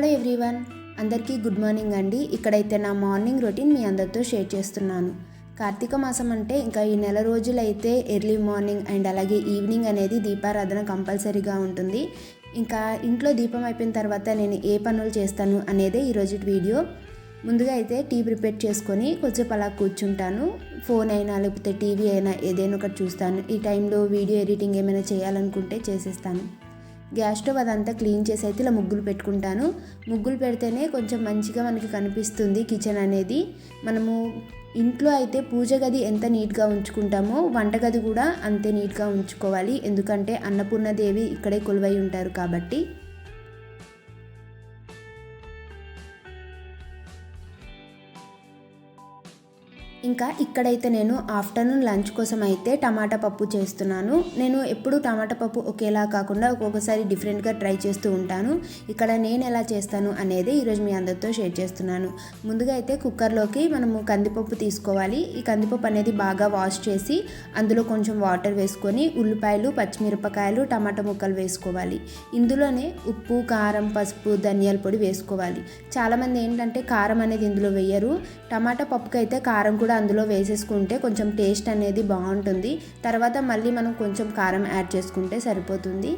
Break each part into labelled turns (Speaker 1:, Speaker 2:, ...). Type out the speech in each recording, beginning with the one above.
Speaker 1: Hello everyone అందరికీ good morning అండి. ఇక్కడైతే నా మార్నింగ్ రొటీన్ మీ అందరితో షేర్ చేస్తున్నాను. కార్తీక మాసం అంటే ఇంకా ఈ నెల రోజులైతే ఎర్లీ మార్నింగ్ అండ్ అలాగే ఈవినింగ్ అనేది దీపారాధన కంపల్సరీగా ఉంటుంది. ఇంకా ఇంట్లో దీపం అయిపోయిన తర్వాత నేను ఏ పనులు చేస్తాను అనేదే ఈరోజు వీడియో. ముందుగా అయితే టీ ప్రిపేర్ చేసుకొని కొంచెంసేపు అలా కూర్చుంటాను. ఫోన్ అయినా లేకపోతే టీవీ అయినా ఏదైనా ఒకటి చూస్తాను. ఈ టైంలో వీడియో ఎడిటింగ్ ఏమైనా చేయాలనుకుంటే చేసేస్తాను. గ్యాస్ స్టవ్ అదంతా క్లీన్ చేసి అయితే ఇలా ముగ్గులు పెట్టుకుంటాను. ముగ్గులు పెడితేనే కొంచెం మంచిగా మనకి కనిపిస్తుంది కిచెన్ అనేది. మనము ఇంట్లో అయితే పూజ గది ఎంత నీట్గా ఉంచుకుంటామో వంటగది కూడా అంతే నీట్గా ఉంచుకోవాలి. ఎందుకంటే అన్నపూర్ణదేవి ఇక్కడే కొలువై ఉంటారు కాబట్టి. ఇంకా ఇక్కడైతే నేను ఆఫ్టర్నూన్ లంచ్ కోసం అయితే టమాటా పప్పు చేస్తున్నాను. నేను ఎప్పుడు టమాటా పప్పు ఒకేలా కాకుండా ఒక్కొక్కసారి డిఫరెంట్గా ట్రై చేస్తూ ఉంటాను. ఇక్కడ నేను ఎలా చేస్తాను అనేది ఈరోజు మీ అందరితో షేర్ చేస్తున్నాను. ముందుగా అయితే కుక్కర్లోకి మనము కందిపప్పు తీసుకోవాలి. ఈ కందిపప్పు అనేది బాగా వాష్ చేసి అందులో కొంచెం వాటర్ వేసుకొని ఉల్లిపాయలు పచ్చిమిరపకాయలు టమాటా ముక్కలు వేసుకోవాలి. ఇందులోనే ఉప్పు కారం పసుపు ధనియాల పొడి వేసుకోవాలి. చాలామంది ఏంటంటే కారం అనేది ఇందులో వేయరు. టమాటా పప్పుకి అయితే కారం కూడా అందులో వేసేసుకుంటే కొంచెం టేస్ట్ అనేది బాగుంటుంది. తర్వాత మళ్ళీ మనం కొంచెం కారం యాడ్ చేసుకుంటే సరిపోతుంది.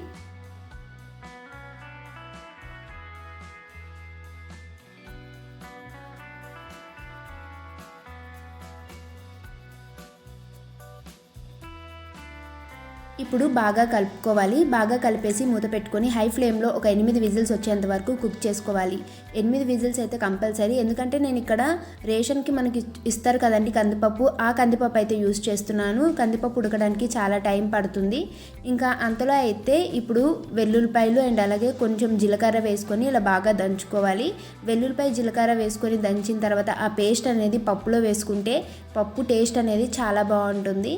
Speaker 1: ఇప్పుడు బాగా కలుపుకోవాలి. బాగా కలిపేసి మూత పెట్టుకొని హై ఫ్లేమ్లో ఒక ఎనిమిది విజిల్స్ వచ్చేంత వరకు కుక్ చేసుకోవాలి. ఎనిమిది విజిల్స్ అయితే కంపల్సరీ. ఎందుకంటే నేను ఇక్కడ రేషన్కి మనకి ఇస్తారు కదండి కందిపప్పు. ఆ కందిపప్పు అయితే యూస్ చేస్తున్నాను. కందిపప్పు ఉడకడానికి చాలా టైం పడుతుంది. ఇంకా అంతలో అయితే ఇప్పుడు వెల్లుల్లిపాయలు అండ్ అలాగే కొంచెం జీలకర్ర వేసుకొని ఇలా బాగా దంచుకోవాలి. వెల్లుల్లిపాయ జీలకర్ర వేసుకొని దంచిన తర్వాత ఆ పేస్ట్ అనేది పప్పులో వేసుకుంటే పప్పు టేస్ట్ అనేది చాలా బాగుంటుంది.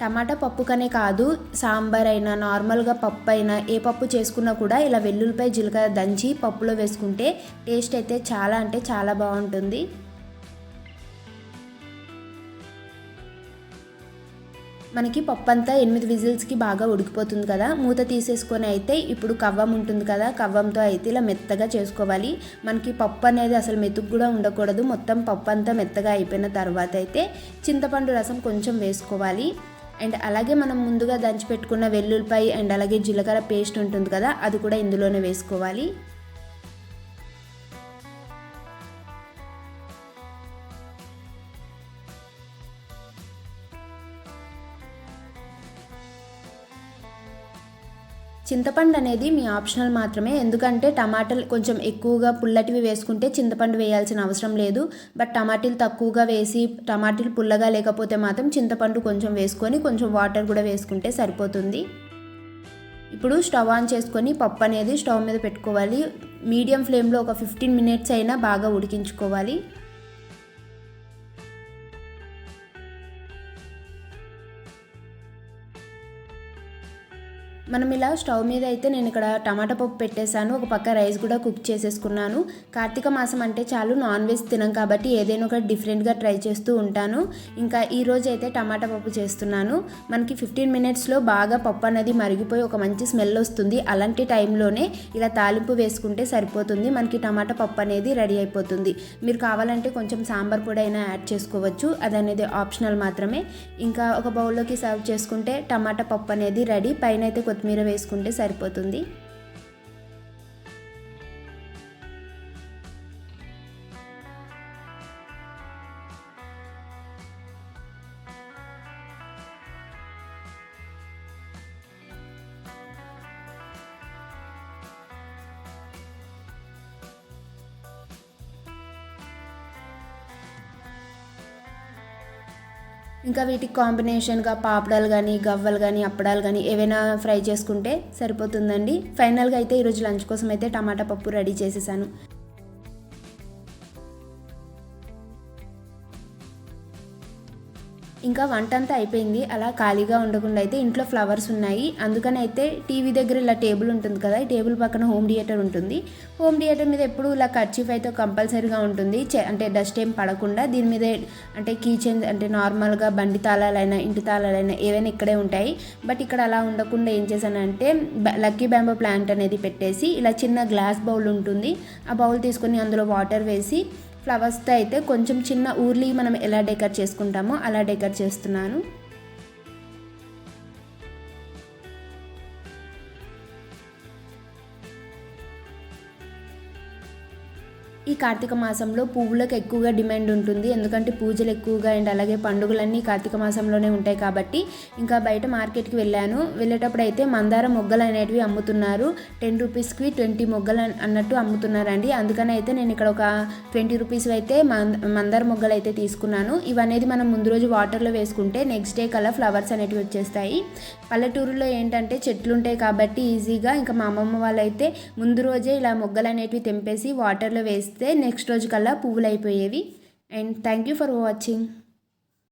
Speaker 1: టమాటా పప్పుకనే కాదు సాంబార్ అయినా నార్మల్గా పప్పు అయినా ఏ పప్పు చేసుకున్నా కూడా ఇలా వెల్లుల్లిపాయ జీలకర్ర దంచి పప్పులో వేసుకుంటే టేస్ట్ అయితే చాలా అంటే చాలా బాగుంటుంది. మనకి పప్పు అంతా ఎనిమిది విజిల్స్కి బాగా ఉడికిపోతుంది కదా. మూత తీసేసుకొని అయితే ఇప్పుడు కవ్వం ఉంటుంది కదా కవ్వంతో అయితే ఇలా మెత్తగా చేసుకోవాలి. మనకి పప్పు అనేది అసలు మెతుకు కూడా ఉండకూడదు. మొత్తం పప్పు అంతా మెత్తగా అయిపోయిన తర్వాత అయితే చింతపండు రసం కొంచెం వేసుకోవాలి. అండ్ అలాగే మనం ముందుగా దంచి పెట్టుకున్న వెల్లుల్లిపాయ అండ్ అలాగే జీలకర్ర పేస్ట్ ఉంటుంది కదా అది కూడా ఇందులోనే వేసుకోవాలి. చింతపండు అనేది మీ ఆప్షనల్ మాత్రమే. ఎందుకంటే టమాటాలు కొంచెం ఎక్కువగా పుల్లటివి వేసుకుంటే చింతపండు వేయాల్సిన అవసరం లేదు. బట్ టమాటీలు తక్కువగా వేసి టమాటీలు పుల్లగా లేకపోతే మాత్రం చింతపండు కొంచెం వేసుకొని కొంచెం వాటర్ కూడా వేసుకుంటే సరిపోతుంది. ఇప్పుడు స్టవ్ ఆన్ చేసుకొని పప్పు అనేది స్టవ్ మీద పెట్టుకోవాలి. మీడియం ఫ్లేమ్లో ఒక ఫిఫ్టీన్ మినిట్స్ అయినా బాగా ఉడికించుకోవాలి. మనం ఇలా స్టవ్ మీద అయితే నేను ఇక్కడ టమాటా పప్పు పెట్టేశాను. ఒక పక్క రైస్ కూడా కుక్ చేసేసుకున్నాను. కార్తీక మాసం అంటే చాలు నాన్ వెజ్ తినం కాబట్టి ఏదైనా ఒక డిఫరెంట్గా ట్రై చేస్తూ ఉంటాను. ఇంకా ఈ రోజు అయితే టమాటా పప్పు చేస్తున్నాను. మనకి ఫిఫ్టీన్ మినిట్స్లో బాగా పప్పు అనేది మరిగిపోయి ఒక మంచి స్మెల్ వస్తుంది. అలాంటి టైంలోనే ఇలా తాలింపు వేసుకుంటే సరిపోతుంది. మనకి టమాటా పప్పు అనేది రెడీ అయిపోతుంది. మీరు కావాలంటే కొంచెం సాంబార్ పొడి అయినా యాడ్ చేసుకోవచ్చు. అది అనేది ఆప్షనల్ మాత్రమే. ఇంకా ఒక బౌల్లోకి సర్వ్ చేసుకుంటే టమాటా పప్పు అనేది రెడీ పైన అయితే కొత్తిమీర వేసుకుంటే సరిపోతుంది. ఇంకా వీటికి కాంబినేషన్గా పాపడాలు కానీ గవ్వలు కానీ అప్పడాలు కానీ ఏవైనా ఫ్రై చేసుకుంటే సరిపోతుందండి. ఫైనల్గా అయితే ఈరోజు లంచ్ కోసం అయితే టమాటా పప్పు రెడీ చేసేసాను. ఇంకా వంట అంతా అయిపోయింది. అలా ఖాళీగా ఉండకుండా అయితే ఇంట్లో ఫ్లవర్స్ ఉన్నాయి. అందుకని అయితే టీవీ దగ్గర ఇలా టేబుల్ ఉంటుంది కదా ఈ టేబుల్ పక్కన హోమ్ థియేటర్ ఉంటుంది. హోమ్ థియేటర్ మీద ఎప్పుడు ఇలా కర్చీఫ్ అయితే కంపల్సరీగా ఉంటుంది. అంటే డస్ట్ ఏం పడకుండా దీని మీద అంటే కీచెన్ అంటే నార్మల్గా బండి తాళాలైనా ఇంటి తాళాలైనా ఏవైనా ఇక్కడే ఉంటాయి. బట్ ఇక్కడ అలా ఉండకుండా ఏం చేశానంటే లక్కీ బ్యాంబో ప్లాంట్ అనేది పెట్టేసి ఇలా చిన్న గ్లాస్ బౌల్ ఉంటుంది. ఆ బౌల్ తీసుకొని అందులో వాటర్ వేసి ఫ్లవర్స్తో అయితే కొంచెం చిన్న ఊర్లీ మనం ఎలా డెకర్ చేసుకుంటామో అలా డెకర్ చేస్తున్నాను. ఈ కార్తీక మాసంలో పువ్వులకు ఎక్కువగా డిమాండ్ ఉంటుంది. ఎందుకంటే పూజలు ఎక్కువగా అండ్ అలాగే పండుగలన్నీ కార్తీక మాసంలోనే ఉంటాయి కాబట్టి ఇంకా బయట మార్కెట్కి వెళ్ళాను. వెళ్ళేటప్పుడు అయితే మందార మొగ్గలు అనేటివి అమ్ముతున్నారు. టెన్ రూపీస్కి ట్వంటీ మొగ్గలు అన్నట్టు అమ్ముతున్నారండి. అందుకని అయితే నేను ఇక్కడ ఒక ట్వంటీ రూపీస్ అయితే మంద- మందార మొగ్గలు అయితే తీసుకున్నాను. ఇవనేది మనం ముందు రోజు వాటర్లో వేసుకుంటే నెక్స్ట్ డే కల్లా ఫ్లవర్స్ అనేటివి వచ్చేస్తాయి. పల్లెటూరులో ఏంటంటే చెట్లు ఉంటాయి కాబట్టి ఈజీగా ఇంకా మా అమ్మమ్మ వాళ్ళైతే ముందు రోజే ఇలా మొగ్గలు అనేటివి తెంపేసి వాటర్లో వేస్తే నెక్స్ట్ రోజు కల్లా పువ్వులు అయిపోయేవి and thank you for watching